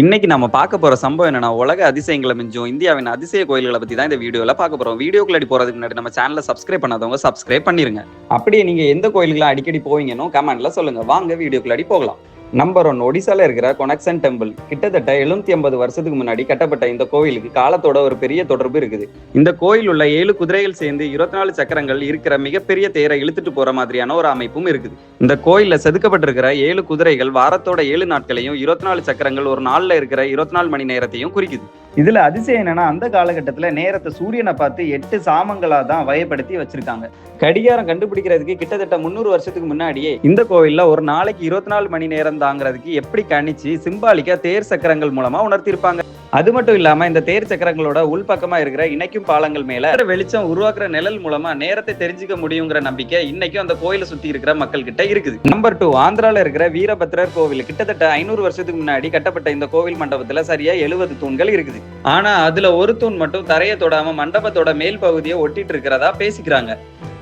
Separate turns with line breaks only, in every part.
இன்னைக்கு நம்ம பார்க்க போற சம்பவம் என்னன்னா உலக அதிசயங்களை மிஞ்சும் இந்தியாவின் அதிசய கோயில்களை பத்தி தான் இந்த வீடியோல பார்க்க போறோம். வீடியோக்குள்ள போறதுக்கு முன்னாடி நம்ம சேனலை சப்ஸ்கிரைப் பண்ணாதவங்க சப்ஸ்கிரைப் பண்ணிருங்க. அப்படியே நீங்க எந்த கோயிலுக்குலாம் அடிக்கடி போவீங்கன்னு கமெண்ட்ல சொல்லுங்க. வாங்க வீடியோக்குள்ளாடி போகலாம். நம்பர் ஒன் ஒடிசால இருக்கிற கொனக்சன் டெம்பிள் கிட்டத்தட்ட எழுநூத்தி ஐம்பது வருஷத்துக்கு முன்னாடி கட்டப்பட்ட இந்த கோயிலுக்கு காலத்தோட ஒரு பெரிய தொடர்பு இருக்குது. இந்த கோயில் உள்ள ஏழு குதிரைகள் சேர்ந்து இருபத்தி நாலு சக்கரங்கள் இருக்கிற மிகப்பெரிய தேரை இழுத்துட்டு போற மாதிரியான ஒரு அமைப்பும் இருக்குது. இந்த கோயில்ல செதுக்கப்பட்டிருக்கிற ஏழு குதிரைகள் வாரத்தோட ஏழு நாட்களையும் இருபத்தி நாலு சக்கரங்கள் ஒரு நாள்ல இருக்கிற இருபத்தி நாலு மணி நேரத்தையும் குறிக்குது. இதுல அதிசயம் என்னன்னா அந்த காலகட்டத்துல நேரத்தை சூரியனை பார்த்து எட்டு சாமங்களா தான் வயப்படுத்தி வச்சிருக்காங்க. கடிகாரம் கண்டுபிடிக்கிறதுக்கு கிட்டத்தட்ட முந்நூறு வருஷத்துக்கு முன்னாடியே இந்த கோவில்ல ஒரு நாளைக்கு இருபத்தி நாலு மணி நேரம் தாங்கிறதுக்கு எப்படி கணிச்சு சிம்பாலிக்கா தேர் சக்கரங்கள் மூலமா உணர்த்திருப்பாங்க. அது மட்டும் இல்லாம இந்த தேர் சக்கரங்களோட உள்பக்கமா இருக்கிற இணைக்கும் பாலங்கள் மேல வெளிச்சம் உருவாக்குற நிழல் மூலமா நேரத்தை தெரிஞ்சுக்க முடியுங்கிற நம்பிக்கை இன்னைக்கும் அந்த கோயிலை சுத்தி இருக்கிற மக்கள் கிட்ட இருக்குது. நம்பர் டூ ஆந்திரால இருக்கிற வீரபத்ரர் கோவில் கிட்டத்தட்ட ஐநூறு வருஷத்துக்கு முன்னாடி கட்டப்பட்ட இந்த கோவில் மண்டபத்துல சரியா எழுபது தூண்கள் இருக்குது. ஆனா அதுல ஒரு தூண் மட்டும் தரையை தொடாம மண்டபத்தோட மேல் பகுதியை ஒட்டிட்டு இருக்கிறதா பேசிக்கிறாங்க.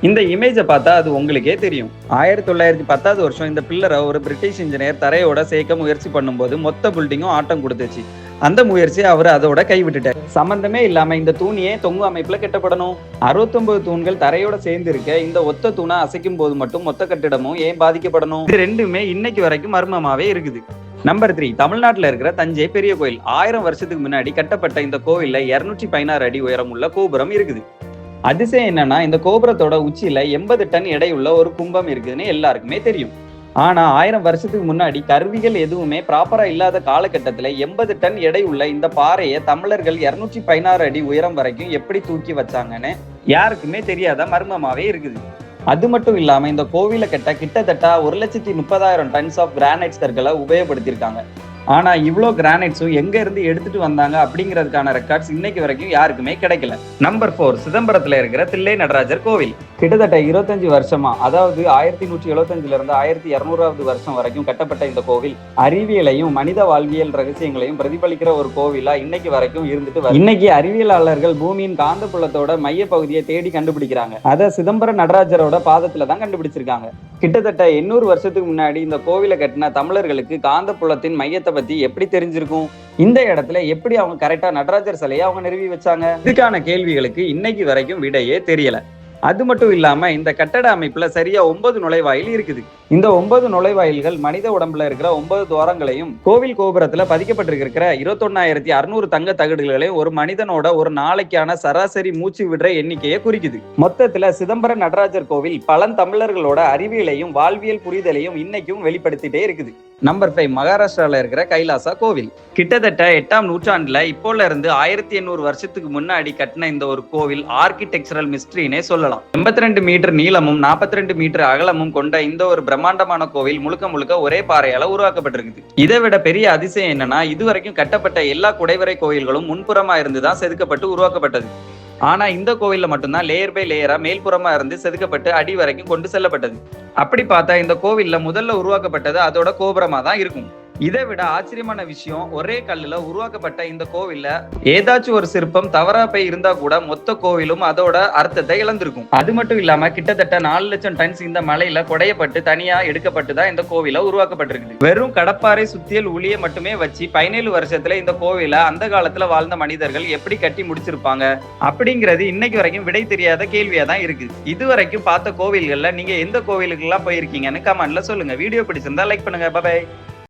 இந்த இமேஜை பார்த்தா அது உங்களுக்கே தெரியும். ஆயிரத்தி தொள்ளாயிரத்தி பத்தாவது வருஷம் இந்த பில்லரை ஒரு பிரிட்டிஷ் இன்ஜினியர் தரையோட சேர்க்க முயற்சி பண்ணும்போது மொத்த பில்டிங்கும் ஆட்டம் கொடுத்துச்சு. அந்த முயற்சியை அவர் அதோட கைவிட்டுட்டார். சம்பந்தமே இல்லாம இந்த தூணியே தொங்கு அமைப்புல கெட்டப்படணும். அறுபத்தொன்பது தூண்கள் தரையோட சேர்ந்து இருக்க இந்த ஒத்த தூணை அசைக்கும் போது மட்டும் மொத்த கட்டிடமும் ஏன் பாதிக்கப்படணும்? இது ரெண்டுமே இன்னைக்கு வரைக்கும் மர்மமாவே இருக்குது. நம்பர் த்ரீ தமிழ்நாட்டில் இருக்கிற தஞ்சை பெரிய கோயில். ஆயிரம் வருஷத்துக்கு முன்னாடி கட்டப்பட்ட இந்த கோயில்ல இருநூற்றி பதினாறு அடி உயரம் உள்ள கோபுரம் இருக்குது. அதிசயம் என்னன்னா இந்த கோபுரத்தோட உச்சியில எண்பது டன் எடையுள்ள ஒரு கும்பம் இருக்குதுன்னு எல்லாருக்குமே தெரியும். ஆனா ஆயிரம் வருஷத்துக்கு முன்னாடி கருவிகள் எதுவுமே ப்ராப்பரா இல்லாத காலகட்டத்துல எண்பது டன் எடை உள்ள இந்த பாறையை தமிழர்கள் இருநூற்றி பதினாறு அடி உயரம் வரைக்கும் எப்படி தூக்கி வச்சாங்கன்னு யாருக்குமே தெரியாத மர்மமாவே இருக்குது. அது மட்டும் இல்லாமல் இந்த கோவிலை கட்ட கிட்டத்தட்ட ஒரு லட்சத்தி முப்பதாயிரம் டன்ஸ் ஆஃப் கிரானைட்ஸ் கற்களை உபயோகப்படுத்தியிருக்காங்க. ஆனா இவ்வளோ கிரானைட்ஸும் எங்க இருந்து எடுத்துட்டு வந்தாங்க அப்படிங்கிறதுக்கான ரெக்கார்ட்ஸ் இன்னைக்கு வரைக்கும் யாருக்குமே கிடைக்கல. நம்பர் ஃபோர் சிதம்பரத்துல இருக்கிற தில்லை நடராஜர் கோவில். கிட்டத்தட்ட இருபத்தஞ்சு வருஷமா அதாவது ஆயிரத்தி நூற்றி எழுபத்தஞ்சுல இருந்து ஆயிரத்தி இருநூறாவது வருஷம் வரைக்கும் கட்டப்பட்ட இந்த கோவில் அறிவியலையும் மனித வாழ்வியல் ரகசியங்களையும் பிரதிபலிக்கிற ஒரு கோவிலா இன்னைக்கு வரைக்கும் இருந்துட்டு இன்னைக்கு அறிவியலாளர்கள் பூமியின் காந்த புலத்தோட மைய பகுதியை தேடி கண்டுபிடிக்கிறாங்க. அதை சிதம்பர நடராஜரோட பாதத்துல தான் கண்டுபிடிச்சிருக்காங்க. கிட்டத்தட்ட எண்ணூறு வருஷத்துக்கு முன்னாடி இந்த கோவிலை கட்டின தமிழர்களுக்கு காந்த புலத்தின் மையத்தை பத்தி எப்படி தெரிஞ்சிருக்கும்? இந்த இடத்துல எப்படி அவங்க கரெக்டா நடராஜர் சிலையை அவங்க நிறுவி வச்சாங்க? இதுக்கான கேள்விகளுக்கு இன்னைக்கு வரைக்கும் விடையே தெரியல. அது மட்டும் இல்லாம இந்த கட்டட அமைப்புல சரியா ஒன்பது நுழைவாயில் இருக்குது. இந்த ஒன்பது நுழைவாயில்கள் மனித உடம்புல இருக்கிற ஒன்பது துவாரங்களையும் கோவில் கோபுரத்துல பதிக்கப்பட்டிருக்கிற இருபத்தொன்னாயிரத்தி அறுநூறு தங்க தகடுகளையும் ஒரு மனிதனோட ஒரு நாளைக்கான சராசரி மூச்சு விடுற எண்ணிக்கையை குறிக்குது. மொத்தத்துல சிதம்பரம் நடராஜர் கோவில் பழந்தமிழர்களோட அறிவியலையும் வாழ்வியல் புரிதலையும் இன்னைக்கும் வெளிப்படுத்திட்டே இருக்குது. நம்பர் ஃபைவ் மகாராஷ்டிராவில் இருக்கிற கைலாசா கோவில். கிட்டத்தட்ட எட்டாம் நூற்றாண்டுல இப்போல இருந்து ஆயிரத்தி எண்ணூறு வருஷத்துக்கு முன்னாடி கட்டின இந்த ஒரு கோவில் ஆர்கிடெக்சரல் மிஸ்ட்ரினே சொல்லலாம். எண்பத்தி ரெண்டு மீட்டர் நீளமும் நாற்பத்தி ரெண்டு மீட்டர் அகலமும் கொண்ட இந்த ஒரு பிரம்மாண்டமான கோவில் முழுக்க முழுக்க ஒரே பாறையால உருவாக்கப்பட்டிருக்குது. இதை விட பெரிய அதிசயம் என்னன்னா இதுவரைக்கும் கட்டப்பட்ட எல்லா குடைவரை கோயில்களும் முன்புறமா இருந்துதான் செதுக்கப்பட்டு உருவாக்கப்பட்டது. ஆனா இந்த கோவில்ல மட்டும்தான் லேயர் பை லேயரா மேல்புறமா இருந்து செதுக்கப்பட்டு அடி வரைக்கும் கொண்டு செல்லப்பட்டது. அப்படி பார்த்தா இந்த கோவில்ல முதல்ல உருவாக்கப்பட்டது அதோட கோபுரமா தான் இருக்கும். இதை விட ஆச்சரியமான விஷயம் ஒரே கல்லுல உருவாக்கப்பட்ட இந்த கோவில்ல ஏதாச்சும் ஒரு சிற்பம் தவறா போய் இருந்தா கூட மொத்த கோவிலும் அதோட அர்த்தத்தை இழந்திருக்கும். அது மட்டும் இல்லாம கிட்டத்தட்ட நாலு லட்சம் டன்ஸ் இந்த மலையில குடையப்பட்டு தனியா எடுக்கப்பட்டு தான் இந்த கோவில உருவாக்கப்பட்டிருக்குது. வெறும் கடப்பாறை சுத்தியல் உளிய மட்டுமே வச்சு பதினேழு வருஷத்துல இந்த கோவில அந்த காலத்துல வாழ்ந்த மனிதர்கள் எப்படி கட்டி முடிச்சிருப்பாங்க அப்படிங்கிறது இன்னைக்கு வரைக்கும் விடை தெரியாத கேள்வியா தான் இருக்கு. இது வரைக்கும் பார்த்த கோவில்கள்ல நீங்க எந்த கோவிலுக்கு எல்லாம் போயிருக்கீங்கன்னு கமெண்ட்ல சொல்லுங்க. வீடியோ பிடிச்சிருந்தா லைக் பண்ணுங்க. பாய்